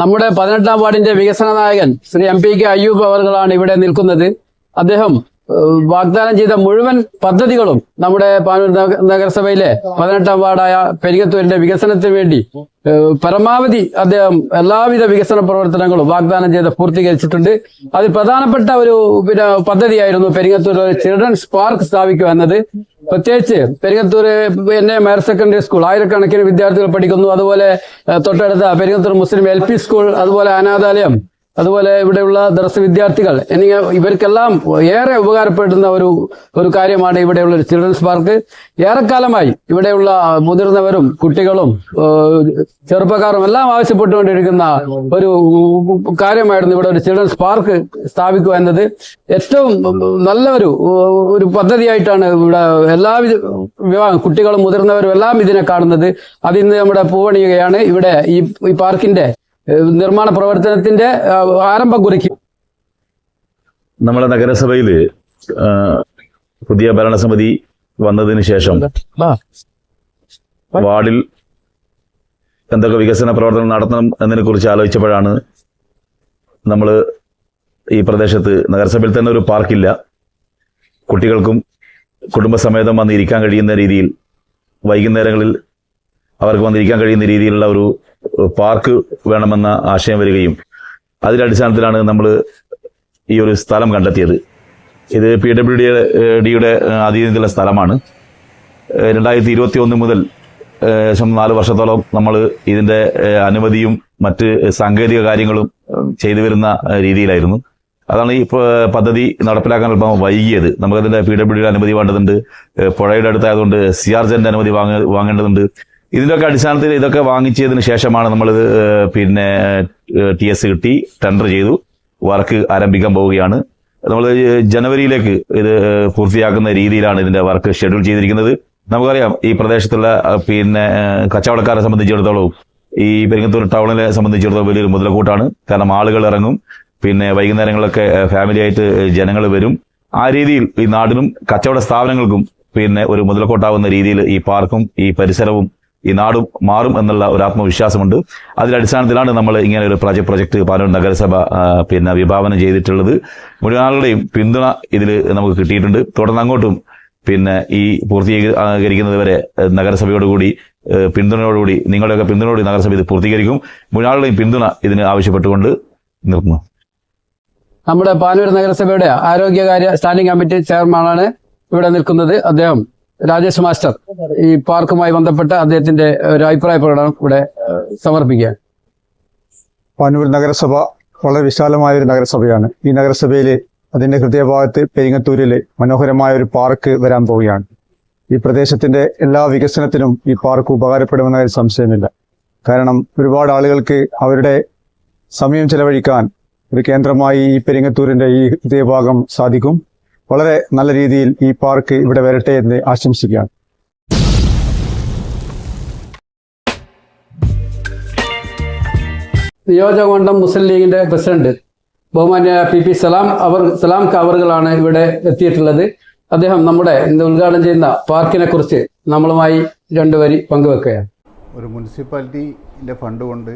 നമ്മുടെ പതിനെട്ടാം വാർഡിന്റെ വികസന നായകൻ Shri M P K Ayyub അവർകളാണ് ഇവിടെ നിൽക്കുന്നത്. അദ്ദേഹം വാഗ്ദാനം ചെയ്ത മുഴുവൻ പദ്ധതികളും നമ്മുടെ പാനൂർ നഗരസഭയിലെ പതിനെട്ടാം വാർഡായ പെരിങ്ങത്തൂരിന്റെ വികസനത്തിന് വേണ്ടി പരമാവധി അദ്ദേഹം എല്ലാവിധ വികസന പ്രവർത്തനങ്ങളും വാഗ്ദാനം ചെയ്ത് പൂർത്തീകരിച്ചിട്ടുണ്ട്. അതിൽ പ്രധാനപ്പെട്ട ഒരു പിന്നെ പദ്ധതിയായിരുന്നു പെരിങ്ങത്തൂർ ഒരു ചിൽഡ്രൻസ് പാർക്ക് സ്ഥാപിക്കുക എന്നത്. പ്രത്യേകിച്ച് Peringathur N A higher secondary school ആയിരക്കണക്കിന് വിദ്യാർത്ഥികൾ പഠിക്കുന്നു. അതുപോലെ തൊട്ടടുത്ത പെരിങ്ങത്തൂർ മുസ്ലിം എൽ സ്കൂൾ അതുപോലെ അനാഥാലയം അതുപോലെ ഇവിടെയുള്ള ദർശ വിദ്യാർത്ഥികൾ. എന്നിങ്ങനെ ഇവർക്കെല്ലാം ഏറെ ഉപകാരപ്പെടുന്ന ഒരു ഒരു കാര്യമാണ് ഇവിടെയുള്ള ചിൽഡ്രൻസ് പാർക്ക് ഏറെക്കാലമായി ഇവിടെയുള്ള മുതിർന്നവരും കുട്ടികളും ചെറുപ്പക്കാരും എല്ലാം ആവശ്യപ്പെട്ടുകൊണ്ടിരിക്കുന്ന ഒരു കാര്യമായിരുന്നു ഇവിടെ ഒരു ചിൽഡ്രൻസ് പാർക്ക് സ്ഥാപിക്കുക എന്നത്. ഏറ്റവും നല്ല ഒരു ഒരു പദ്ധതിയായിട്ടാണ് ഇവിടെ എല്ലാ വിഭാഗം കുട്ടികളും മുതിർന്നവരും എല്ലാം ഇതിനെ കാണുന്നത്. അതിന്ന് നമ്മുടെ പൂവണിയുകയാണ്. ഇവിടെ ഈ പാർക്കിന്റെ നിർമ്മാണ പ്രവർത്തനത്തിന്റെ ആരംഭം കുറിക്കും. നമ്മുടെ നഗരസഭയിൽ പുതിയ ഭരണസമിതി വന്നതിന് ശേഷം വാർഡിൽ എന്തൊക്കെ വികസന പ്രവർത്തനം നടത്തണം എന്നതിനെ കുറിച്ച് ആലോചിച്ചപ്പോഴാണ് നമ്മൾ ഈ പ്രദേശത്ത് നഗരസഭയിൽ തന്നെ ഒരു പാർക്കില്ല. കുട്ടികൾക്കും കുടുംബസമേതം വന്ന് ഇരിക്കാൻ കഴിയുന്ന രീതിയിൽ വൈകുന്നേരങ്ങളിൽ അവർക്ക് വന്നിരിക്കാൻ കഴിയുന്ന രീതിയിലുള്ള ഒരു പാർക്ക് വേണമെന്ന ആശയം വരികയും അതിന്റെ അടിസ്ഥാനത്തിലാണ് നമ്മൾ ഈ ഒരു സ്ഥലം കണ്ടെത്തിയത്. ഇത് പി ഡബ്ല്യു ഡി ഡിയുടെ അധീനത്തിലുള്ള സ്ഥലമാണ്. രണ്ടായിരത്തി ഇരുപത്തി ഒന്ന് മുതൽ ഏകദേശം നാല് വർഷത്തോളം നമ്മൾ ഇതിന്റെ അനുമതിയും മറ്റ് സാങ്കേതിക കാര്യങ്ങളും ചെയ്തു വരുന്ന രീതിയിലായിരുന്നു. അതാണ് ഈ പദ്ധതി നടപ്പിലാക്കാൻ അല്പം വൈകിയത്. നമുക്കതിന്റെ പി ഡബ്ല്യു ഡിയുടെ അനുമതി വേണ്ടതുണ്ട്. പുഴയുടെ അടുത്തായതുകൊണ്ട് സി ആർ ജെന്റെ അനുമതി വാങ്ങ വാങ്ങേണ്ടതുണ്ട്. ഇതിന്റെയൊക്കെ അടിസ്ഥാനത്തിൽ ഇതൊക്കെ വാങ്ങിച്ചതിന് ശേഷമാണ് നമ്മൾ പിന്നെ ടി എസ് കിട്ടി ടെൻഡർ ചെയ്തു വർക്ക് ആരംഭിക്കാൻ പോവുകയാണ്. നമ്മൾ ജനുവരിയിലേക്ക് ഇത് പൂർത്തിയാക്കുന്ന രീതിയിലാണ് ഇതിന്റെ വർക്ക് ഷെഡ്യൂൾ ചെയ്തിരിക്കുന്നത്. നമുക്കറിയാം ഈ പ്രദേശത്തുള്ള പിന്നെ കച്ചവടക്കാരെ സംബന്ധിച്ചിടത്തോളം ഈ പെരിങ്ങത്തൂർ ടൗണിനെ സംബന്ധിച്ചിടത്തോളം വലിയൊരു മുതലക്കൂട്ടാണ്. കാരണം ആളുകൾ ഇറങ്ങും പിന്നെ വൈകുന്നേരങ്ങളിലൊക്കെ ഫാമിലി ആയിട്ട് ജനങ്ങൾ വരും. ആ രീതിയിൽ ഈ നാടിനും കച്ചവട സ്ഥാപനങ്ങൾക്കും പിന്നെ ഒരു മുതലക്കൂട്ടാവുന്ന രീതിയിൽ ഈ പാർക്കും ഈ പരിസരവും ഈ നാടും മാറും എന്നുള്ള ഒരു ആത്മവിശ്വാസമുണ്ട്. അതിന്റെ അടിസ്ഥാനത്തിലാണ് നമ്മൾ ഇങ്ങനെ ഒരു പ്രൊജക്ട് പ്രൊജക്ട് പാലൂർ നഗരസഭ പിന്നെ വിഭാവനം ചെയ്തിട്ടുള്ളത്. മുഴുവൻ ആളുകളുടെയും പിന്തുണ ഇതിൽ നമുക്ക് കിട്ടിയിട്ടുണ്ട്. തുടർന്ന് അങ്ങോട്ടും പിന്നെ ഈ പൂർത്തീകരിക്കുന്നത് വരെ നഗരസഭയോടുകൂടി പിന്തുണയോടുകൂടി നിങ്ങളുടെയൊക്കെ പിന്തുണയോടി നഗരസഭ ഇത് പൂർത്തീകരിക്കും. മുഴുവൻ പിന്തുണ ഇതിന് ആവശ്യപ്പെട്ടുകൊണ്ട് നിർത്തുന്നു. നമ്മുടെ പാനൂർ നഗരസഭയുടെ ആരോഗ്യകാര്യ സ്റ്റാൻഡിംഗ് കമ്മിറ്റി ചെയർമാനാണ് ഇവിടെ നിൽക്കുന്നത്. അദ്ദേഹം രാജേഷ് മാസ്റ്റർ ഈ പാർക്കുമായി ബന്ധപ്പെട്ട അദ്ദേഹത്തിന്റെ ഒരു അഭിപ്രായ പ്രകടനം ഇവിടെ സമർപ്പിക്കുക പാനൂർ നഗരസഭ വളരെ വിശാലമായ ഒരു നഗരസഭയാണ്. ഈ നഗരസഭയിൽ അതിന്റെ ഹൃദയഭാഗത്ത് പെരിങ്ങത്തൂരിൽ മനോഹരമായ ഒരു പാർക്ക് വരാൻ പോവുകയാണ്. ഈ പ്രദേശത്തിന്റെ എല്ലാ വികസനത്തിനും ഈ പാർക്ക് ഉപകാരപ്പെടുമെന്ന സംശയമില്ല. കാരണം ഒരുപാട് ആളുകൾക്ക് അവരുടെ സമയം ചെലവഴിക്കാൻ ഒരു കേന്ദ്രമായി ഈ പെരിങ്ങത്തൂരിന്റെ ഈ ഹൃദയഭാഗം സാധിക്കും. വളരെ നല്ല രീതിയിൽ ഈ പാർക്ക് ഇവിടെ വരട്ടെ എന്ന് ആശംസിക്കുകയാണ്. നിയോജകമണ്ഡലം മുസ്ലിം ലീഗിന്റെ പ്രസിഡന്റ് ബഹുമാന്യ പി പി സലാം അവർ സലാം കവറുകളാണ് ഇവിടെ എത്തിയിട്ടുള്ളത്. അദ്ദേഹം നമ്മുടെ ഇന്ന് ഉദ്ഘാടനം ചെയ്യുന്ന പാർക്കിനെ കുറിച്ച് നമ്മളുമായി രണ്ടു വരി പങ്കുവെക്കുകയാണ്. ഒരു മുനിസിപ്പാലിറ്റിന്റെ ഫണ്ട് കൊണ്ട്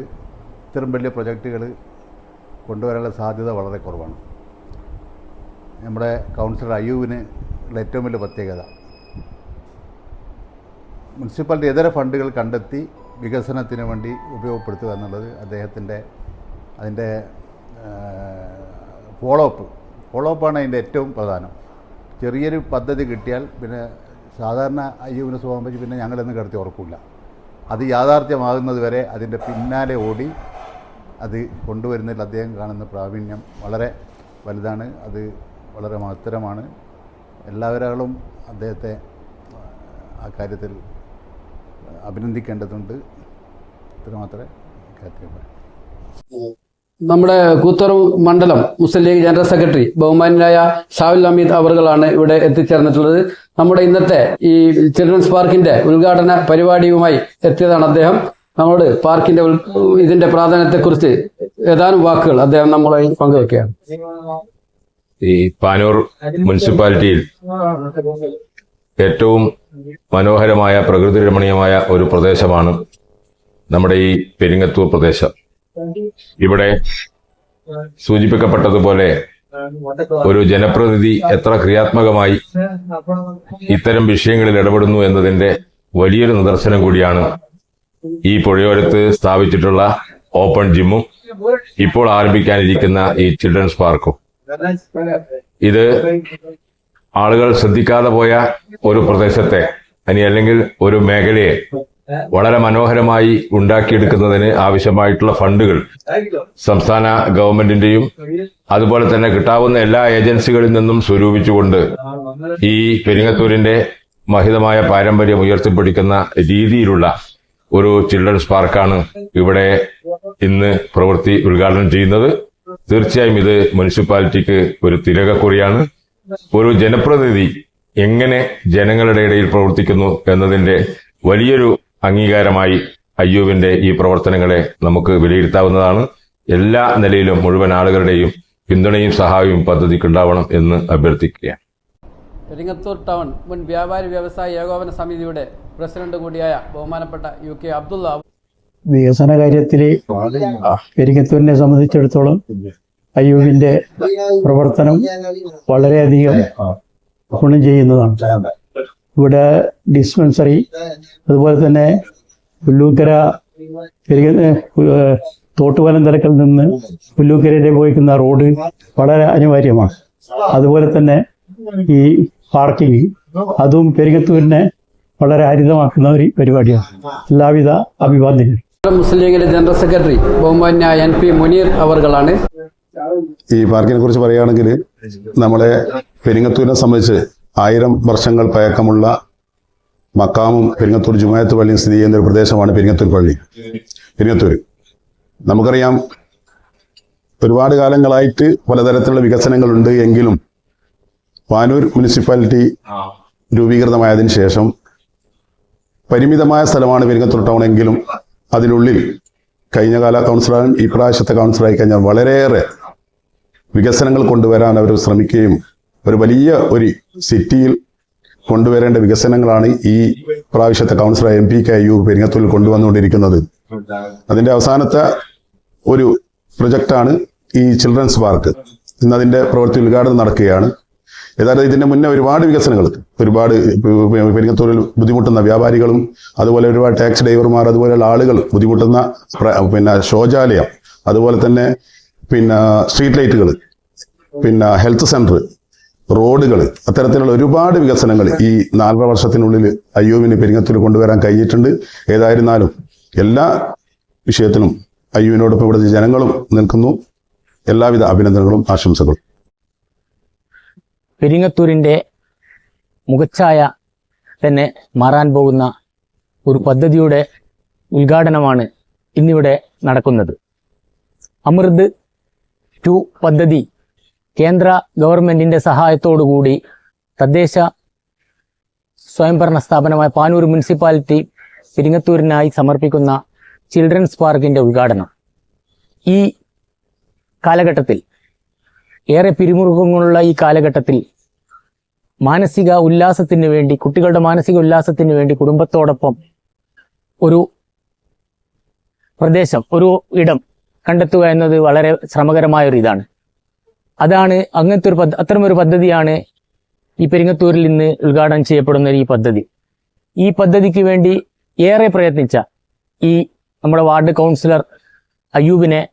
ഇത്തരം വലിയ പ്രൊജക്റ്റുകൾ കൊണ്ടുവരാനുള്ള സാധ്യത വളരെ കുറവാണ്. നമ്മുടെ കൗൺസിലർ അയ്യൂവിന് ഉള്ള ഏറ്റവും വലിയ പ്രത്യേകത. മുനിസിപ്പാലിറ്റി ഇതര ഫണ്ടുകൾ കണ്ടെത്തി വികസനത്തിന് വേണ്ടി ഉപയോഗപ്പെടുത്തുക എന്നുള്ളത് അദ്ദേഹത്തിന്റെ അതിന്റെ ഫോളോ അപ്പ് ഫോളോ അപ്പാണ് അതിന്റെ ഏറ്റവും പ്രധാനം. ചെറിയൊരു പദ്ധതി കിട്ടിയാൽ പിന്നെ സാധാരണ അയ്യൂവിനെ സ്വഭാവം പിന്നെ ഞങ്ങളെന്ന് കിടത്തി ഉറക്കില്ല. അത് യാഥാർത്ഥ്യമാകുന്നത് വരെ അതിന്റെ പിന്നാലെ ഓടി അത് കൊണ്ടുവരുന്നതിൽ അദ്ദേഹം കാണുന്ന പ്രാവീണ്യം വളരെ വലുതാണ്. അത് വളരെ മഹത്തരമാണ് എല്ലാവരും അദ്ദേഹത്തെ ആ കാര്യത്തിൽ അഭിനന്ദിക്കേണ്ടതുണ്ട്. ഇത്ര മാത്രമേ കാര്യത്തിൽ നമ്മുടെ കൂത്തറ മണ്ഡലം മുസ്ലിം ലീഗ് ജനറൽ സെക്രട്ടറി ബഹുമാനായ ഷാവുൽ അമീദ് അവർകളാണ് ഇവിടെ എത്തിച്ചേർന്നിട്ടുള്ളത്. നമ്മുടെ ഇന്നത്തെ ഈ ചിൽഡ്രൻസ് പാർക്കിന്റെ ഉദ്ഘാടന പരിപാടിയുമായി എത്തിയതാണ് അദ്ദേഹം. നമ്മളോട് പാർക്കിന്റെ ഇതിന്റെ ഇതിന്റെ പ്രാധാന്യത്തെക്കുറിച്ച് ഏതാനും വാക്കുകൾ അദ്ദേഹം നമ്മളെ പങ്കുവെക്കുകയാണ്. ഈ പാനൂർ മുനിസിപ്പാലിറ്റിയിൽ ഏറ്റവും മനോഹരമായ പ്രകൃതി രമണീയമായ ഒരു പ്രദേശമാണ് നമ്മുടെ ഈ പെരിങ്ങത്തൂർ പ്രദേശം. ഇവിടെ സൂചിപ്പിക്കപ്പെട്ടതുപോലെ ഒരു ജനപ്രതിനിധി എത്ര ക്രിയാത്മകമായി ഇത്തരം വിഷയങ്ങളിൽ ഇടപെടുന്നു എന്നതിന്റെ വലിയൊരു നിദർശനം കൂടിയാണ് ഈ പുഴയോരത്ത് സ്ഥാപിച്ചിട്ടുള്ള ഓപ്പൺ ജിമ്മും ഇപ്പോൾ ആരംഭിക്കാനിരിക്കുന്ന ഈ ചിൽഡ്രൻസ് പാർക്കും. ഇത് ആളുകൾ ശ്രദ്ധിക്കാതെ പോയ ഒരു പ്രദേശത്തെ ഇനി അല്ലെങ്കിൽ ഒരു മേഖലയെ വളരെ മനോഹരമായി ഉണ്ടാക്കിയെടുക്കുന്നതിന് ആവശ്യമായിട്ടുള്ള ഫണ്ടുകൾ സംസ്ഥാന ഗവൺമെന്റിന്റെയും അതുപോലെ തന്നെ കിട്ടാവുന്ന എല്ലാ ഏജൻസികളിൽ നിന്നും സ്വരൂപിച്ചുകൊണ്ട് ഈ പെരിങ്ങത്തൂരിന്റെ മഹിതമായ പാരമ്പര്യം ഉയർത്തിപ്പിടിക്കുന്ന രീതിയിലുള്ള ഒരു ചിൽഡ്രൻസ് പാർക്കാണ് ഇവിടെ ഇന്ന് പ്രവൃത്തി ഉദ്ഘാടനം ചെയ്യുന്നത്. തീർച്ചയായും ഇത് മുനിസിപ്പാലിറ്റിക്ക് ഒരു തിരകക്കുറിയാണ് ഒരു ജനപ്രതിനിധി എങ്ങനെ ജനങ്ങളുടെ ഇടയിൽ പ്രവർത്തിക്കുന്നു എന്നതിന്റെ വലിയൊരു അംഗീകാരമായി അയ്യൂബിന്റെ ഈ പ്രവർത്തനങ്ങളെ നമുക്ക് വിലയിരുത്താവുന്നതാണ്. എല്ലാ നിലയിലും മുഴുവൻ ആളുകളുടെയും പിന്തുണയും സഹായവും പദ്ധതിക്ക് ഉണ്ടാവണം എന്ന് അഭ്യർത്ഥിക്കുകയാണ്. പെരിങ്ങത്തൂർ ടൗൺ മുൻ വ്യാപാരി വ്യവസായ ഏകോപന സമിതിയുടെ പ്രസിഡന്റ് കൂടിയായ ബഹുമാനപ്പെട്ട യു കെ അബ്ദുള്ള വികസന കാര്യത്തിൽ പെരിങ്ങത്തൂരിനെ സംബന്ധിച്ചിടത്തോളം അയ്യൂബിന്റെ പ്രവർത്തനം വളരെയധികം ഗുണം ചെയ്യുന്നതാണ്. ഇവിടെ ഡിസ്പെൻസറി അതുപോലെ തന്നെ പുല്ലൂക്കര ഏഹ് തോട്ടുവലം നിന്ന് പുല്ലൂക്കരയിലെ പോയിക്കുന്ന റോഡ് വളരെ അനിവാര്യമാണ്. അതുപോലെ തന്നെ ഈ പാർക്കിംഗ് അതും പെരിങ്ങത്തൂരിനെ വളരെ ഹരിതമാക്കുന്ന ഒരു പരിപാടിയാണ്. എല്ലാവിധ അഭിവാദ്യങ്ങളും. മുസ്ലിം ലീഗിലെ ജനറൽ സെക്രട്ടറി ബഹുമാന്യ എൻ പി മുനീർ അവർകളാണ്. ഈ പാർക്കിനെ കുറിച്ച് പറയുകയാണെങ്കിൽ നമ്മളെ പെരിങ്ങത്തൂരിനെ സംബന്ധിച്ച് ആയിരം വർഷങ്ങൾ പഴക്കമുള്ള മക്കാമും പെരിങ്ങത്തൂർ ജുമായത്ത് പള്ളിയും സ്ഥിതി ചെയ്യുന്ന ഒരു പ്രദേശമാണ് പെരിങ്ങത്തൂർ പള്ളി. പെരിങ്ങത്തൂർ നമുക്കറിയാം ഒരുപാട് കാലങ്ങളായിട്ട് പലതരത്തിലുള്ള വികസനങ്ങളുണ്ട് എങ്കിലും പാനൂർ മുനിസിപ്പാലിറ്റി രൂപീകൃതമായതിനു ശേഷം പരിമിതമായ സ്ഥലമാണ് പെരിങ്ങത്തൂർ ടൗൺ എങ്കിലും അതിനുള്ളിൽ കഴിഞ്ഞ കാല കൗൺസിലറും ഈ പ്രാവശ്യത്തെ കൗൺസിലറായി കഴിഞ്ഞാൽ വളരെയേറെ വികസനങ്ങൾ കൊണ്ടുവരാൻ അവർ ശ്രമിക്കുകയും ഒരു വലിയ ഒരു സിറ്റിയിൽ കൊണ്ടുവരേണ്ട വികസനങ്ങളാണ് ഈ പ്രാവശ്യത്തെ councillor M P K U പെരിങ്ങത്തൂരിൽ കൊണ്ടുവന്നുകൊണ്ടിരിക്കുന്നത്. അതിന്റെ അവസാനത്തെ ഒരു പ്രൊജക്റ്റാണ് ഈ ചിൽഡ്രൻസ് പാർക്ക്. ഇന്ന് അതിന്റെ പ്രവൃത്തി ഉദ്ഘാടനം നടക്കുകയാണ്. ഏതായാലും ഇതിന്റെ മുന്നേ ഒരുപാട് വികസനങ്ങൾ ഒരുപാട് പെരിങ്ങത്തൂരിൽ ബുദ്ധിമുട്ടുന്ന വ്യാപാരികളും അതുപോലെ ഒരുപാട് ടാക്സി ഡ്രൈവർമാർ അതുപോലെയുള്ള ആളുകൾ ബുദ്ധിമുട്ടുന്ന പിന്നെ ശൗചാലയം അതുപോലെ തന്നെ പിന്നെ സ്ട്രീറ്റ് ലൈറ്റുകൾ പിന്നെ ഹെൽത്ത് സെന്റർ റോഡുകൾ അത്തരത്തിലുള്ള ഒരുപാട് വികസനങ്ങൾ ഈ നാലര വർഷത്തിനുള്ളിൽ അയ്യൂവിന് പെരിങ്ങത്തൂർ കൊണ്ടുവരാൻ കഴിഞ്ഞിട്ടുണ്ട്. ഏതായിരുന്നാലും എല്ലാ വിഷയത്തിലും അയ്യൂവിനോടൊപ്പം ഇവിടുത്തെ ജനങ്ങളും നിൽക്കുന്നു. എല്ലാവിധ അഭിനന്ദനങ്ങളും ആശംസകളും. പെരിങ്ങത്തൂരിന്റെ മുഖച്ഛായ തന്നെ മാറാൻ പോകുന്ന ഒരു പദ്ധതിയുടെ ഉദ്ഘാടനമാണ് ഇന്നിവിടെ നടക്കുന്നത്. അമൃത് ടു പദ്ധതി കേന്ദ്ര ഗവൺമെന്റിന്റെ സഹായത്തോടുകൂടി തദ്ദേശ സ്വയംഭരണ സ്ഥാപനമായ പാനൂർ മുനിസിപ്പാലിറ്റി പെരിങ്ങത്തൂരിനായി സമർപ്പിക്കുന്ന ചിൽഡ്രൻസ് പാർക്കിന്റെ ഉദ്ഘാടനം. ഈ കാലഘട്ടത്തിൽ ഏറെ പിരിമുറുക്കങ്ങളുള്ള ഈ കാലഘട്ടത്തിൽ മാനസിക ഉല്ലാസത്തിന് വേണ്ടി കുട്ടികളുടെ മാനസിക ഉല്ലാസത്തിന് വേണ്ടി കുടുംബത്തോടൊപ്പം ഒരു പ്രദേശം ഒരു ഇടം കണ്ടെത്തുക എന്നത് വളരെ ശ്രമകരമായ ഒരു ഇതാണ്. അതാണ് അങ്ങനത്തെ ഒരു പദ്ധ അത്തരമൊരു പദ്ധതിയാണ് ഈ പെരിങ്ങത്തൂരിൽ ഇന്ന് ഉദ്ഘാടനം ചെയ്യപ്പെടുന്ന ഈ പദ്ധതി. ഈ പദ്ധതിക്ക് വേണ്ടി ഏറെ പ്രയത്നിച്ച ഈ നമ്മുടെ വാർഡ് കൗൺസിലർ അയ്യൂബിനെ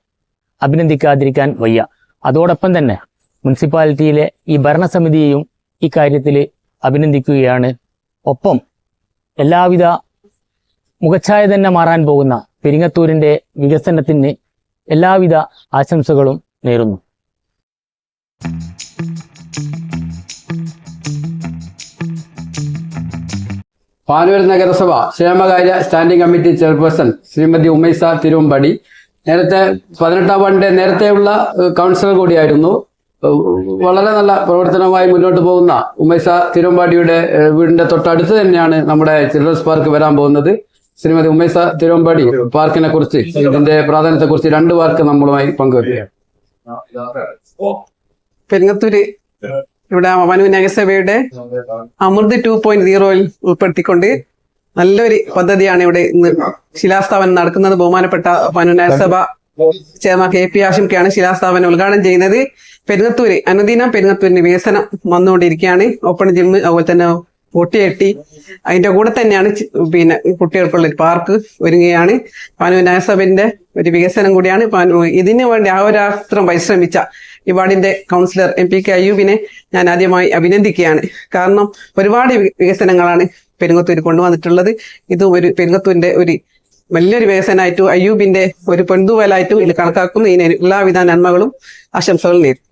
അഭിനന്ദിക്കാതിരിക്കാൻ വയ്യ. അതോടൊപ്പം തന്നെ മുനിസിപ്പാലിറ്റിയിലെ ഈ ഭരണസമിതിയെയും ഈ കാര്യത്തിൽ അഭിനന്ദിക്കുകയാണ്. ഒപ്പം എല്ലാവിധ മുഖച്ഛായ തന്നെ മാറാൻ പോകുന്ന പെരിങ്ങത്തൂരിന്റെ വികസനത്തിന് എല്ലാവിധ ആശംസകളും നേരുന്നു. പാനൂർ നഗരസഭ ക്ഷേമകാര്യ standing committee chairperson Shrimati Umaisa Thiruvambadi. നേരത്തെ പതിനെട്ടാം വാർഡിന്റെ നേരത്തെയുള്ള കൗൺസിലർ കൂടിയായിരുന്നു. വളരെ നല്ല പ്രവർത്തനമായി മുന്നോട്ട് പോകുന്ന ഉമേഷ തിരുവമ്പാടിയുടെ വീടിന്റെ തൊട്ടടുത്ത് തന്നെയാണ് നമ്മുടെ ചിൽഡ്രൻസ് പാർക്ക് വരാൻ പോകുന്നത്. ശ്രീമതി ഉമേഷ തിരുവമ്പാടി പാർക്കിനെ കുറിച്ച് ഇതിന്റെ പ്രാധാന്യത്തെ കുറിച്ച് രണ്ട് വാക്ക് നമ്മളുമായി പങ്കുവയ്ക്കുക പെരുങ്ങത്തൂര്. ഇവിടെ മനു നഗരസഭയുടെ അമൃത് ടു പോയിന്റ് സീറോയിൽ ഉൾപ്പെടുത്തിക്കൊണ്ട് നല്ലൊരു പദ്ധതിയാണ് ഇവിടെ ഇന്ന് ശിലാസ്ഥാപനം നടക്കുന്നത്. ബഹുമാനപ്പെട്ട മനു നഗരസഭ ചെയർമാൻ കെ പി ആശംകയാണ് ശിലാസ്ഥാപനം ഉദ്ഘാടനം ചെയ്യുന്നത്. പെരുങ്ങത്തൂര് അനുദിനം പെരുങ്ങത്തൂരിന് വികസനം വന്നുകൊണ്ടിരിക്കുകയാണ്. ഓപ്പൺ ജിം അതുപോലെ തന്നെ പൊട്ടിയെട്ടി. അതിന്റെ കൂടെ തന്നെയാണ് പിന്നെ കുട്ടികൾക്കുള്ള ഒരു പാർക്ക് ഒരുങ്ങുകയാണ്. പാനൂർ നഗരസഭന്റെ ഒരു വികസനം കൂടിയാണ്. പാനൂർ ഇതിനു വേണ്ടി അഹോരാത്രം പരിശ്രമിച്ച ഈ വാർഡിന്റെ കൗൺസിലർ എം പി കെ അയ്യൂബിനെ ഞാൻ ആദ്യമായി അഭിനന്ദിക്കുകയാണ്. കാരണം ഒരുപാട് വികസനങ്ങളാണ് പെരുങ്ങത്തൂര് കൊണ്ടുവന്നിട്ടുള്ളത്. ഇത് ഒരു പെരുങ്ങത്തൂരിന്റെ ഒരു വലിയൊരു വികസനമായിട്ടും അയ്യൂബിന്റെ ഒരു പെൺതുവലായിട്ടും ഇത് കണക്കാക്കുന്നു. ഇതിന് എല്ലാവിധ നന്മകളും ആശംസകളും നേരും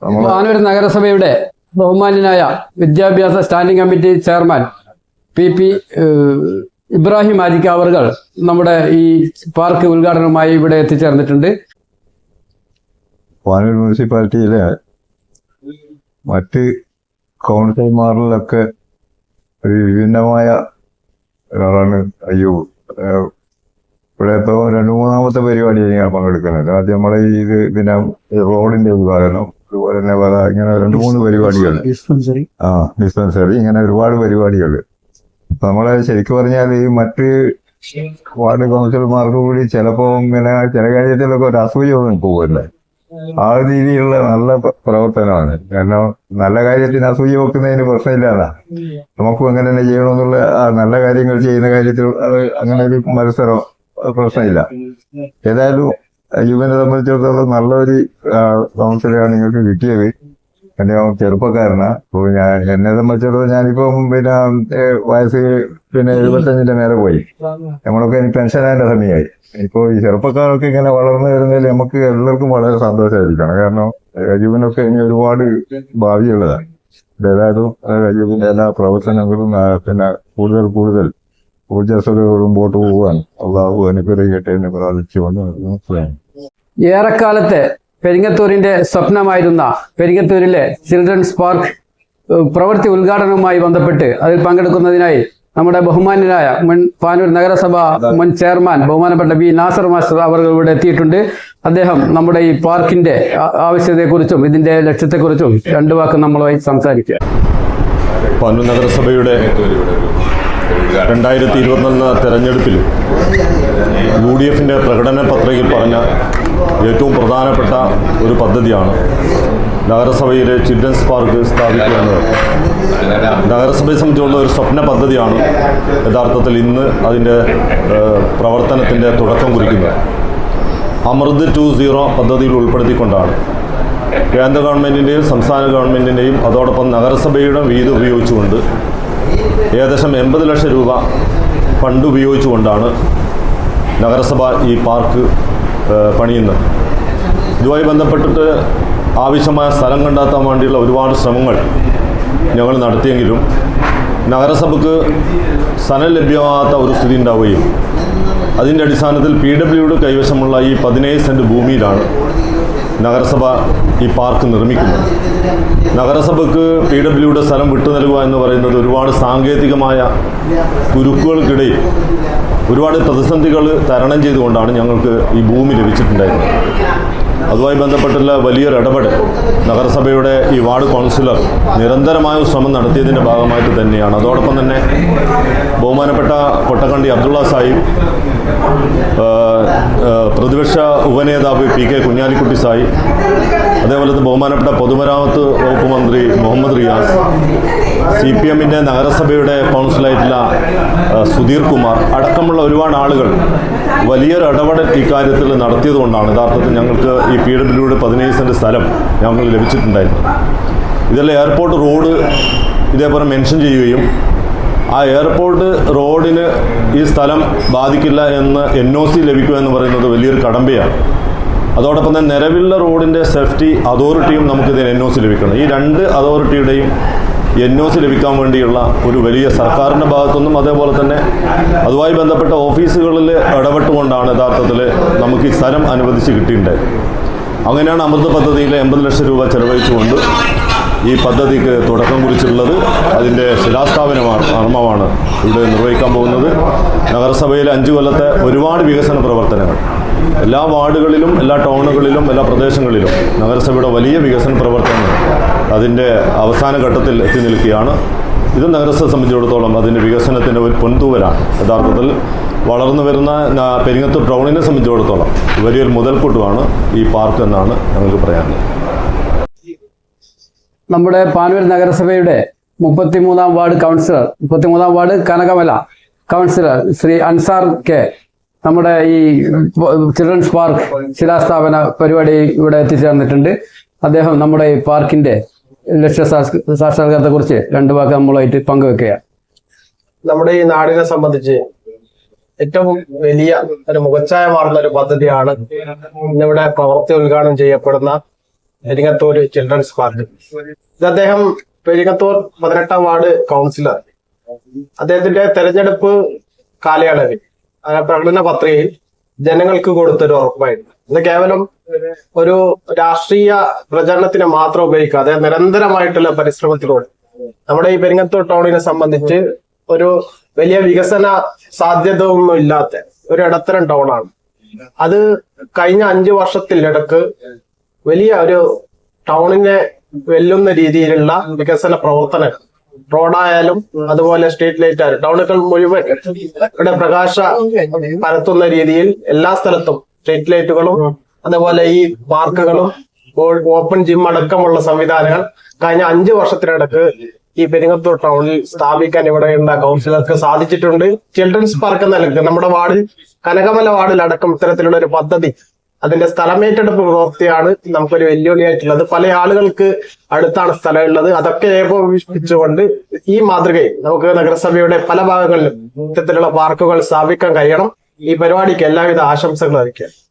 പാനൂർ നഗരസഭയുടെ ബഹുമാന്യനായ വിദ്യാഭ്യാസ standing committee chairman P P Ibrahim ആജിക്ക അവർകൾ നമ്മുടെ ഈ പാർക്ക് ഉദ്ഘാടനവുമായി ഇവിടെ എത്തിച്ചേർന്നിട്ടുണ്ട്. പാനൂർ മുനിസിപ്പാലിറ്റിയിലെ മറ്റ് കൗൺസിലർമാരിലൊക്കെ ഒരു വിഭിന്നമായ ഒരാളാണ് അയ്യോ ഇവിടെ ഇപ്പോൾ രണ്ട് മൂന്നാമത്തെ പരിപാടിയാണ് ഞാൻ പങ്കെടുക്കുന്നത്. ആദ്യം നമ്മളെ ഈ ഇത് പിന്നെ റോഡിന്റെ ഉദ്ഘാടനം അതുപോലെ തന്നെ പല ഇങ്ങനെ രണ്ട് മൂന്ന് പരിപാടികൾ. ഡിസ്പെൻസറി ആ ഡിസ്പെൻസറി ഇങ്ങനെ ഒരുപാട് പരിപാടികൾ. നമ്മളെ ശരിക്കും പറഞ്ഞാൽ ഈ മറ്റ് വാർഡ് കൗൺസിലർമാർക്ക് കൂടി ചിലപ്പോ ഇങ്ങനെ ചില കാര്യത്തിലൊക്കെ ഒരു അസൂയ പോകുമല്ലേ ആ രീതിയിലുള്ള നല്ല പ്ര- പ്രവർത്തനമാണ്. കാരണം നല്ല കാര്യത്തിന് അസൂയ വെക്കുന്നതിന് പ്രശ്നമില്ലാതാ. നമുക്കും അങ്ങനെ തന്നെ ചെയ്യണമെന്നുള്ള ആ നല്ല കാര്യങ്ങൾ ചെയ്യുന്ന കാര്യത്തിൽ അങ്ങനെ ഒരു മത്സരം പ്രശ്നമില്ല. ഏതായാലും യുവനെ സംബന്ധിച്ചിടത്തോളം നല്ലൊരു കൗൺസിലാണ് നിങ്ങൾക്ക് കിട്ടിയത്. അവൻ ചെറുപ്പക്കാരനാ. അപ്പോൾ ഞാൻ എന്നെ സംബന്ധിച്ചിടത്തോളം ഞാനിപ്പം പിന്നെ വയസ്സ് പിന്നെ എഴുപത്തഞ്ചിന്റെ മേലെ പോയി. നമ്മളൊക്കെ ഇനി പെൻഷനായതിന്റെ സമയമായി. ഇപ്പോൾ ഈ ചെറുപ്പക്കാരൊക്കെ ഇങ്ങനെ വളർന്നു വരുന്നതിൽ നമുക്ക് എല്ലാവർക്കും വളരെ സന്തോഷമായിരിക്കണം. കാരണം രജീവിനൊക്കെ ഇനി ഒരുപാട് ഭാവിയുള്ളതാണ് ഏതായാലും അജീവിന്റെ എല്ലാ പ്രവർത്തനങ്ങളും പിന്നെ കൂടുതൽ കൂടുതൽ ഊർജസ്വതയോടെ മുമ്പോട്ട് പോകാൻ അള്ളാഹു അനുഗ്രഹിക്കട്ടെ എന്ന് പ്രാർത്ഥിച്ചുകൊണ്ട് നിർത്തുകയാണ്. ഏറെക്കാലത്തെ പെരിങ്ങത്തൂരിന്റെ സ്വപ്നമായിരുന്ന പെരിങ്ങത്തൂരിലെ ചിൽഡ്രൻസ് പാർക്ക് പ്രവൃത്തി ഉദ്ഘാടനവുമായി ബന്ധപ്പെട്ട് അതിൽ പങ്കെടുക്കുന്നതിനായി നമ്മുടെ ബഹുമാന്യനായ മുൻ പാനൂർ നഗരസഭ മുൻ ചെയർമാൻ ബഹുമാനപ്പെട്ട ബി നാസർ മാസ്റ്റർ അവർ ഇവിടെ എത്തിയിട്ടുണ്ട്. അദ്ദേഹം നമ്മുടെ ഈ പാർക്കിന്റെ ആവശ്യത്തെക്കുറിച്ചും ഇതിന്റെ ലക്ഷ്യത്തെക്കുറിച്ചും രണ്ടു വാക്ക് നമ്മളുമായി സംസാരിക്കുക. പാനൂർ നഗരസഭയുടെ രണ്ടായിരത്തി ഇരുപത്തിനാലിന് തെരഞ്ഞെടുപ്പിൽ യു ഡി എഫിന്റെ പ്രകടന പത്രികയിൽ ഏറ്റവും പ്രധാനപ്പെട്ട ഒരു പദ്ധതിയാണ് നഗരസഭയിലെ ചിൽഡ്രൻസ് പാർക്ക് സ്ഥാപിക്കുക എന്നത് നഗരസഭയെ സംബന്ധിച്ചുള്ള ഒരു സ്വപ്ന പദ്ധതിയാണ് യഥാർത്ഥത്തിൽ ഇന്ന് അതിന്റെ പ്രവർത്തനത്തിന്റെ തുടക്കം കുറിക്കുന്നത്. അമൃത് ടു സീറോ പദ്ധതിയിൽ ഉൾപ്പെടുത്തിക്കൊണ്ടാണ്. കേന്ദ്ര ഗവൺമെന്റിന്റെയും സംസ്ഥാന ഗവൺമെന്റിന്റെയും അതോടൊപ്പം നഗരസഭയുടെ വീത് ഉപയോഗിച്ചുകൊണ്ട് ഏകദേശം എൺപത് ലക്ഷം രൂപ ഫണ്ട് ഉപയോഗിച്ചുകൊണ്ടാണ് നഗരസഭ ഈ പാർക്ക് പണിയുന്നത് ഇതുമായി ബന്ധപ്പെട്ടിട്ട് ആവശ്യമായ സ്ഥലം കണ്ടെത്താൻ വേണ്ടിയുള്ള ഒരുപാട് ശ്രമങ്ങൾ ഞങ്ങൾ നടത്തിയെങ്കിലും നഗരസഭയ്ക്ക് സ്ഥലം ലഭ്യമാകാത്ത ഒരു സ്ഥിതി ഉണ്ടാവുകയും അതിന്റെ അടിസ്ഥാനത്തിൽ പി ഡബ്ല്യുയുടെ കൈവശമുള്ള ഈ പതിനേഴ് സെന്റ് ഭൂമിയിലാണ് നഗരസഭ ഈ പാർക്ക് നിർമ്മിക്കുന്നത്. നഗരസഭയ്ക്ക് പി ഡബ്ല്യുയുടെ സ്ഥലം വിട്ടു നൽകുക എന്ന് പറയുന്നത് ഒരുപാട് സാങ്കേതികമായ കുരുക്കുകൾക്കിടയിൽ ഒരുപാട് പ്രതിസന്ധികൾ തരണം ചെയ്തുകൊണ്ടാണ് ഞങ്ങൾക്ക് ഈ ഭൂമി ലഭിച്ചിട്ടുണ്ടായിരുന്നത്. അതുമായി ബന്ധപ്പെട്ടുള്ള വലിയൊരു ഇടപെടൽ നഗരസഭയുടെ ഈ വാർഡ് കൗൺസിലർ നിരന്തരമായ ശ്രമം നടത്തിയതിന്റെ ഭാഗമായിട്ട് തന്നെയാണ്. അതോടൊപ്പം തന്നെ ബഹുമാനപ്പെട്ട കൊട്ടക്കണ്ടി അബ്ദുള്ള സാഹിബ് പ്രതിപക്ഷ ഉപനേതാവ് പി കെ കുഞ്ഞാലിക്കുട്ടി സായി അതേപോലെ ബഹുമാനപ്പെട്ട പൊതുമരാമത്ത് വകുപ്പ് മന്ത്രി മുഹമ്മദ് റിയാസ് സി പി എമ്മിന്റെ നഗരസഭയുടെ കൗൺസിലായിട്ടുള്ള സുധീർ കുമാർ അടക്കമുള്ള ഒരുപാട് ആളുകൾ വലിയൊരു ഇടപെടൽ ഇക്കാര്യത്തിൽ നടത്തിയതുകൊണ്ടാണ്. യഥാർത്ഥത്തിൽ ഞങ്ങൾക്ക് ഈ പി ഡബ്ല്യൂയുടെ പതിനേഴ് സെന്റ് സ്ഥലം ഞങ്ങൾ ലഭിച്ചിട്ടുണ്ടായിരുന്നത്. ഇതെല്ലാം എയർപോർട്ട് റോഡ് ഇതേപോലെ മെൻഷൻ ചെയ്യുകയും ആ എയർപോർട്ട് റോഡിന് ഈ സ്ഥലം ബാധിക്കില്ല എന്ന് എൻ ഒ സി ലഭിക്കുക എന്ന് പറയുന്നത് വലിയൊരു കടമ്പയാണ്. അതോടൊപ്പം തന്നെ നിലവിലുള്ള റോഡിന്റെ സേഫ്റ്റി അതോറിറ്റിയും നമുക്കിതിന് എൻ ഒ സി ലഭിക്കണം. ഈ രണ്ട് അതോറിറ്റിയുടെയും എൻ ഒ സി ലഭിക്കാൻ വേണ്ടിയുള്ള ഒരു വലിയ സർക്കാരിന്റെ ഭാഗത്തുനിന്നും അതേപോലെ തന്നെ അതുമായി ബന്ധപ്പെട്ട ഓഫീസുകളിൽ ഇടപെട്ടുകൊണ്ടാണ് യഥാർത്ഥത്തിൽ നമുക്ക് ഈ സ്ഥലം അനുവദിച്ച് കിട്ടിയിട്ടുണ്ട്. അങ്ങനെയാണ് അമൃത പദ്ധതിയിലെ എൺപത് ലക്ഷം രൂപ ചെലവഴിച്ചുകൊണ്ട് ഈ പദ്ധതിക്ക് തുടക്കം കുറിച്ചിട്ടുള്ളത്. അതിന്റെ ശിലാസ്ഥാപനമാണ് കർമ്മമാണ് ഇവിടെ നിർവഹിക്കാൻ പോകുന്നത്. നഗരസഭയിലെ അഞ്ച് കൊല്ലത്തെ ഒരുപാട് വികസന പ്രവർത്തനങ്ങൾ. എല്ലാ വാർഡുകളിലും എല്ലാ ടൗണുകളിലും എല്ലാ പ്രദേശങ്ങളിലും നഗരസഭയുടെ വലിയ വികസന പ്രവർത്തനങ്ങൾ. അതിന്റെ അവസാന ഘട്ടത്തിൽ എത്തി നിൽക്കുകയാണ്. ഇത് നഗരസഭ സംബന്ധിച്ചിടത്തോളം അതിന്റെ വികസനത്തിന്റെ ഒരു പൊൻതൂവലാണ്. യഥാർത്ഥത്തിൽ വളർന്നു വരുന്ന പെരിങ്ങത്ത് ടൗണിനെ സംബന്ധിച്ചിടത്തോളം വലിയൊരു മുതൽക്കൂട്ടുമാണ് ഈ പാർക്ക് എന്നാണ് ഞങ്ങൾക്ക് പറയാനുള്ളത്. നമ്മുടെ പാനൂർ നഗരസഭയുടെ മുപ്പത്തിമൂന്നാം വാർഡ് കൗൺസിലർ മുപ്പത്തിമൂന്നാം ward Kanakamala councillor Shri Ansar K. നമ്മുടെ ഈ ചിൽഡ്രൻസ് പാർക്ക് ശിലാസ്ഥാപന പരിപാടി ഇവിടെ എത്തിച്ചേർന്നിട്ടുണ്ട്. അദ്ദേഹം നമ്മുടെ ഈ പാർക്കിന്റെ ലക്ഷ്യ സാക്ഷാത്കാരത്തെ കുറിച്ച് രണ്ടു വാക്ക് നമ്മളായിട്ട് പങ്കുവെക്കുക നമ്മുടെ ഈ നാടിനെ സംബന്ധിച്ച് ഏറ്റവും വലിയ ഒരു മുഖച്ഛായ മാറുന്ന ഒരു പദ്ധതിയാണ് ഇന്നിവിടെ പ്രവൃത്തി ഉദ്ഘാടനം ചെയ്യപ്പെടുന്ന പെരിങ്ങത്തൂർ ചിൽഡ്രൻസ് പാർക്ക് ഇത് അദ്ദേഹം പെരിങ്ങത്തൂർ പതിനെട്ടാം വാർഡ് കൗൺസിലർ അദ്ദേഹത്തിന്റെ തെരഞ്ഞെടുപ്പ് കാലയളവിൽ പ്രകടന പത്രികയിൽ ജനങ്ങൾക്ക് കൊടുത്തൊരു ഉറപ്പായിരുന്നു. ഇത് കേവലം ഒരു രാഷ്ട്രീയ പ്രചരണത്തിന് മാത്രം ഉപയോഗിക്കാതെ നിരന്തരമായിട്ടുള്ള പരിശ്രമത്തിലൂടെ. നമ്മുടെ ഈ പെരിങ്ങത്തൂർ ടൗണിനെ സംബന്ധിച്ച് ഒരു വലിയ വികസന സാധ്യത ഒന്നും ഇല്ലാത്ത ഒരു ഇടത്തരം ടൗണാണ് അത് കഴിഞ്ഞ അഞ്ചു വർഷത്തിലിടക്ക് വലിയ ഒരു ടൗണിനെ വെല്ലുന്ന രീതിയിലുള്ള വികസന പ്രവർത്തനം റോഡായാലും അതുപോലെ സ്ട്രീറ്റ് ലൈറ്റ് ആയാലും ടൗണുകൾ മുഴുവൻ ഇവിടെ പ്രകാശ പരത്തുന്ന രീതിയിൽ എല്ലാ സ്ഥലത്തും സ്ട്രീറ്റ് ലൈറ്റുകളും അതുപോലെ ഈ പാർക്കുകളും ഓപ്പൺ ജിം അടക്കമുള്ള സംവിധാനങ്ങൾ കഴിഞ്ഞ അഞ്ചു വർഷത്തിനിടക്ക് ഈ പെരിങ്ങത്തൂർ ടൗണിൽ സ്ഥാപിക്കാൻ ഇവിടെയുള്ള കൗൺസിലർക്ക് സാധിച്ചിട്ടുണ്ട്. ചിൽഡ്രൻസ് പാർക്ക് എന്ന നമ്മുടെ വാർഡിൽ കനകമല വാർഡിൽ അടക്കം ഇത്തരത്തിലുള്ള ഒരു പദ്ധതി അതിന്റെ സ്ഥലമേറ്റെടുപ്പ് പ്രവൃത്തിയാണ് നമുക്കൊരു വെല്ലുവിളിയായിട്ടുള്ളത്. പല ആളുകൾക്ക് അടുത്താണ് സ്ഥലമുള്ളത്. അതൊക്കെ ഏകോപിപ്പിച്ചുകൊണ്ട് ഈ മാതൃകയിൽ നമുക്ക് നഗരസഭയുടെ പല ഭാഗങ്ങളിലും ഇത്തരത്തിലുള്ള പാർക്കുകൾ സ്ഥാപിക്കാൻ കഴിയണം. ഈ പരിപാടിക്ക് എല്ലാവിധ ആശംസകളും അറിയിക്കുക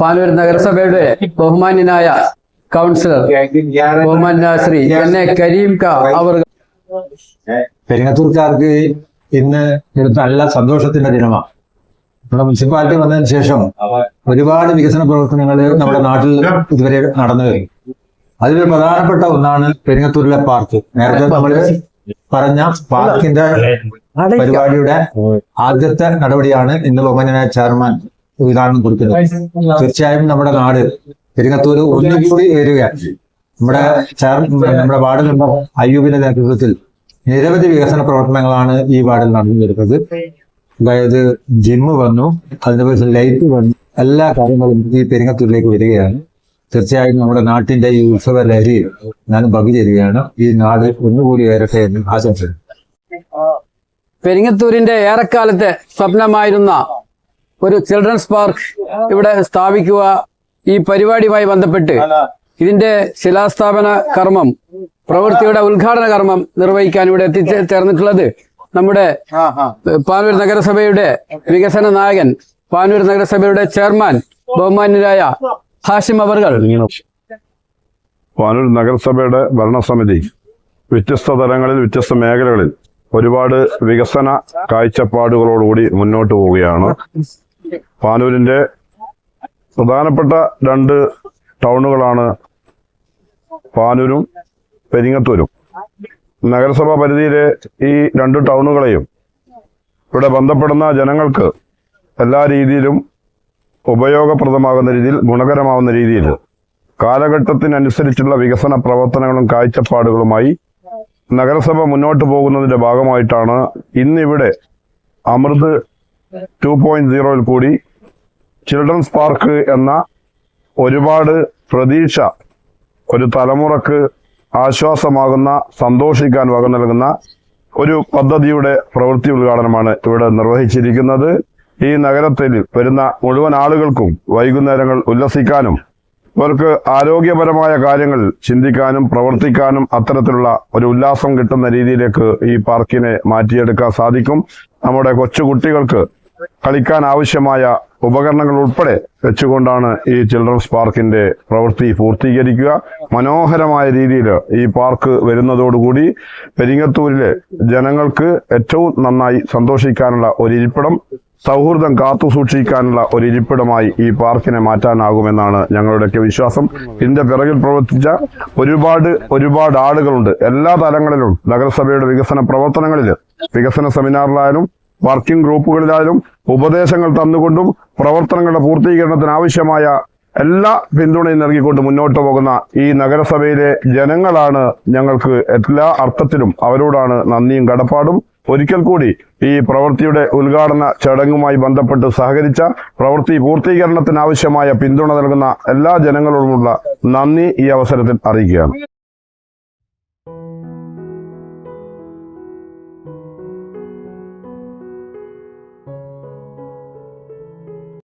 പാനൂർ നഗരസഭയുടെ ബഹുമാന്യനായ കൗൺസിലർ ബഹുമാന്യനായ ശ്രീ എൻ എ കരീം ക അവർ പെരിങ്ങത്തൂർക്കാർക്ക് ഇന്ന് ഒരു നല്ല സന്തോഷത്തിന്റെ ദിനമാണ്. നമ്മുടെ മുനിസിപ്പാലിറ്റി വന്നതിന് ശേഷം ഒരുപാട് വികസന പ്രവർത്തനങ്ങൾ നമ്മുടെ നാട്ടിൽ ഇതുവരെ നടന്നു വരും. അതിൽ പ്രധാനപ്പെട്ട ഒന്നാണ് പെരിങ്ങത്തൂരിലെ പാർക്ക്. നേരത്തെ നമ്മൾ പറഞ്ഞ പാർക്കിന്റെ പരിപാടിയുടെ ആദ്യത്തെ നടപടിയാണ് ഇന്ന് ബഹുമാനായ ചെയർമാൻ ഉദ്ഘാടനം കൊടുക്കുന്നത്. തീർച്ചയായും നമ്മുടെ നാട് പെരിങ്ങത്തൂര് ഒന്നുകൂടി വരികയാണ് നമ്മുടെ ചെയർ നമ്മുടെ വാർഡ് മെമ്പർ അയ്യൂബിന്റെ നേതൃത്വത്തിൽ നിരവധി വികസന പ്രവർത്തനങ്ങളാണ് ഈ വാർഡിൽ നടന്നു വരുന്നത് അതായത് ജിമ്മ് വന്നു അതിനുശേഷം ലൈറ്റ് വന്നു എല്ലാ കാര്യങ്ങളും ഈ പെരിങ്ങത്തൂരിലേക്ക് വരികയാണ്. തീർച്ചയായും നമ്മുടെ നാട്ടിന്റെ ഈ ഉത്സവ ലഹരി ഞാൻ പങ്കുചേരുകയാണ് ഈ നാട് ഒന്നുകൂടി വരട്ടെ എന്ന് ആശംസിക്കുന്നു. പെരിങ്ങത്തൂരിന്റെ ഏറെക്കാലത്തെ സ്വപ്നമായിരുന്ന ഒരു ചിൽഡ്രൻസ് പാർക്ക് ഇവിടെ സ്ഥാപിക്കുക ഈ പരിപാടിയുമായി ബന്ധപ്പെട്ട് ഇതിന്റെ ശിലാസ്ഥാപന കർമ്മം പ്രവൃത്തിയുടെ ഉദ്ഘാടന കർമ്മം നിർവഹിക്കാൻ ഇവിടെ എത്തിച്ചേർന്നിട്ടുള്ളത് നമ്മുടെ പാനൂർ നഗരസഭയുടെ വികസന നായകൻ പാനൂർ നഗരസഭയുടെ ചെയർമാൻ ബഹുമാന്യരായ ഹാഷിം അവർകൾ. പാനൂർ നഗരസഭയുടെ ഭരണസമിതി വ്യത്യസ്ത തലങ്ങളിൽ വ്യത്യസ്ത മേഖലകളിൽ ഒരുപാട് വികസന കാഴ്ചപ്പാടുകളോടുകൂടി മുന്നോട്ട് പോവുകയാണ്. പാനൂരിന്റെ പ്രധാനപ്പെട്ട രണ്ട് ടൗണുകളാണ് പാനൂരും പെരിങ്ങത്തൂരും. നഗരസഭാ പരിധിയിലെ ഈ രണ്ട് ടൗണുകളെയും ഇവിടെ ബന്ധപ്പെടുന്ന ജനങ്ങൾക്ക് എല്ലാ രീതിയിലും ഉപയോഗപ്രദമാകുന്ന രീതിയിൽ ഗുണകരമാവുന്ന രീതിയിൽ കാലഘട്ടത്തിനനുസരിച്ചുള്ള വികസന പ്രവർത്തനങ്ങളും കാഴ്ചപ്പാടുകളുമായി നഗരസഭ മുന്നോട്ട് പോകുന്നതിന്റെ ഭാഗമായിട്ടാണ് ഇന്നിവിടെ അമൃത് ടു പോയിന്റ് സീറോയിൽ കൂടി ചിൽഡ്രൻസ് പാർക്ക് എന്ന ഒരുപാട് പ്രതീക്ഷ ഒരു തലമുറയ്ക്ക് ആശ്വാസമാകുന്ന സന്തോഷിക്കാൻ വക നൽകുന്ന ഒരു പദ്ധതിയുടെ പ്രവൃത്തി ഉദ്ഘാടനമാണ് ഇവിടെ നിർവഹിച്ചിരിക്കുന്നത്. ഈ നഗരത്തിൽ വരുന്ന മുഴുവൻ ആളുകൾക്കും വൈകുന്നേരങ്ങൾ ഉല്ലസിക്കാനും അവർക്ക് ആരോഗ്യപരമായ കാര്യങ്ങൾ ചിന്തിക്കാനും പ്രവർത്തിക്കാനും അത്തരത്തിലുള്ള ഒരു ഉല്ലാസം കിട്ടുന്ന രീതിയിലേക്ക് ഈ പാർക്കിനെ മാറ്റിയെടുക്കാൻ സാധിക്കും. നമ്മുടെ കൊച്ചു കുട്ടികൾക്ക് കളിക്കാൻ ആവശ്യമായ ഉപകരണങ്ങൾ ഉൾപ്പെടെ വെച്ചുകൊണ്ടാണ് ഈ ചിൽഡ്രൻസ് പാർക്കിന്റെ പ്രവൃത്തി പൂർത്തീകരിക്കുക. മനോഹരമായ രീതിയിൽ ഈ പാർക്ക് വരുന്നതോടുകൂടി പെരിങ്ങത്തൂരിലെ ജനങ്ങൾക്ക് ഏറ്റവും നന്നായി സന്തോഷിക്കാനുള്ള ഒരു ഇരിപ്പിടം സൗഹൃദം കാത്തു സൂക്ഷിക്കാനുള്ള ഒരു ഇരിപ്പിടമായി ഈ പാർക്കിനെ മാറ്റാനാകുമെന്നാണ് ഞങ്ങളുടെയൊക്കെ വിശ്വാസം. ഇതിന്റെ പിറകിൽ പ്രവർത്തിച്ച ഒരുപാട് ഒരുപാട് ആളുകളുണ്ട്. എല്ലാ തലങ്ങളിലും നഗരസഭയുടെ വികസന പ്രവർത്തനങ്ങളിൽ വികസന സെമിനാറിലായാലും വർക്കിംഗ് ഗ്രൂപ്പുകളിലായാലും ഉപദേശങ്ങൾ തന്നുകൊണ്ടും പ്രവർത്തനങ്ങളുടെ പൂർത്തീകരണത്തിന് ആവശ്യമായ എല്ലാ പിന്തുണയും നൽകിക്കൊണ്ട് മുന്നോട്ട് പോകുന്ന ഈ നഗരസഭയിലെ ജനങ്ങളാണ് ഞങ്ങൾക്ക് എല്ലാ അർത്ഥത്തിലും അവരോടാണ് നന്ദിയും കടപ്പാടും. ഒരിക്കൽ കൂടി ഈ പ്രവൃത്തിയുടെ ഉദ്ഘാടന ചടങ്ങുമായി ബന്ധപ്പെട്ട് സഹകരിച്ച പ്രവൃത്തി പൂർത്തീകരണത്തിനാവശ്യമായ പിന്തുണ നൽകുന്ന എല്ലാ ജനങ്ങളോടുമുള്ള നന്ദി ഈ അവസരത്തിൽ അറിയിക്കുകയാണ്.